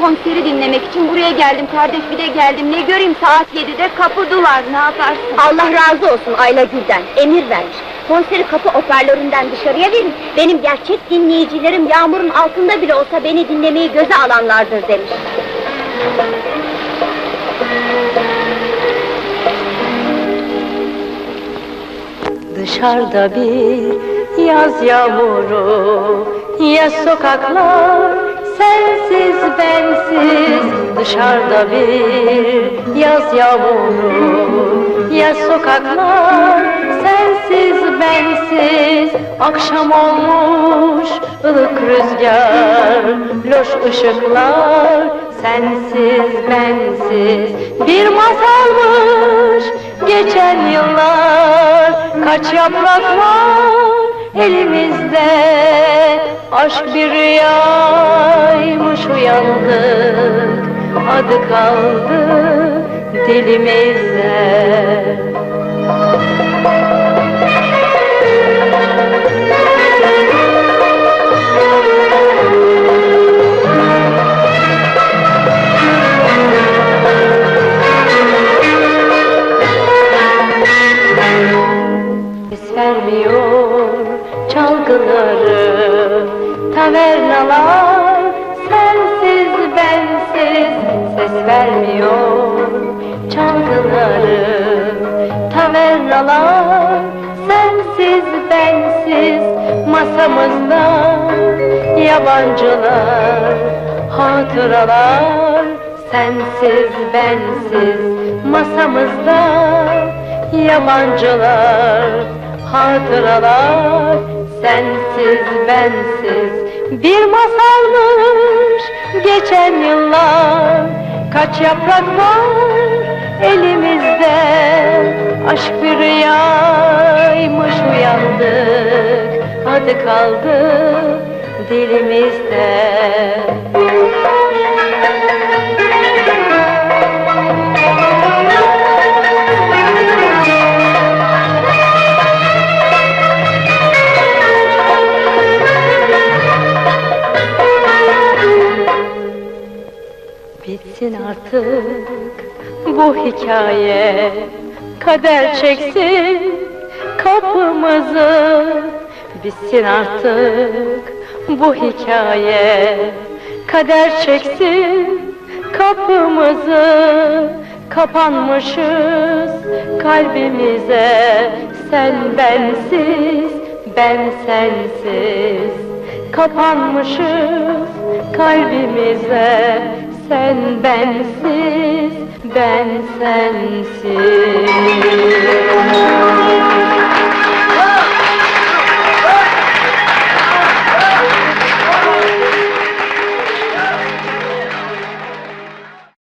konseri dinlemek için buraya geldim kardeş bir de geldim. Ne göreyim saat 7'de kapı duvar ne yaparsın? Allah razı olsun Ayla Gül'den, emir vermiş. Konseri kapı hoparlöründen dışarıya verin. Benim gerçek dinleyicilerim yağmurun altında bile olsa beni dinlemeyi göze alanlardır demiş. Dışarıda bir yaz yağmuru Ya sokaklar sensiz bensiz Dışarıda bir yaz yağmuru. Ya sokaklar sensiz bensiz Akşam olmuş ılık rüzgar. Loş ışıklar sensiz bensiz Bir masalmış geçen yıllar. Kaç yaprak var elimizde Aşk bir rüyaymış uyandık Adı kaldı dilimizde. Vermiyor çalgıları Tavernalar Ses vermiyor. Çalgıları Tavernalar sensiz bensiz Masamızda yabancılar Hatıralar sensiz bensiz Masamızda yabancılar Hatıralar sensiz bensiz Bir masalmış geçen yıllar Kaç yaprak var elimizde? Aşk bir rüyaymış uyandık. Adı kaldı dilimizde Bitsin artık. Bu hikaye Kader çeksin kapımızı. Bitsin artık bu hikaye Kader çeksin kapımızı. Kapanmışız kalbimize Sen bensiz ben sensiz. Kapanmışız kalbimize Sen bensiz ben sensiz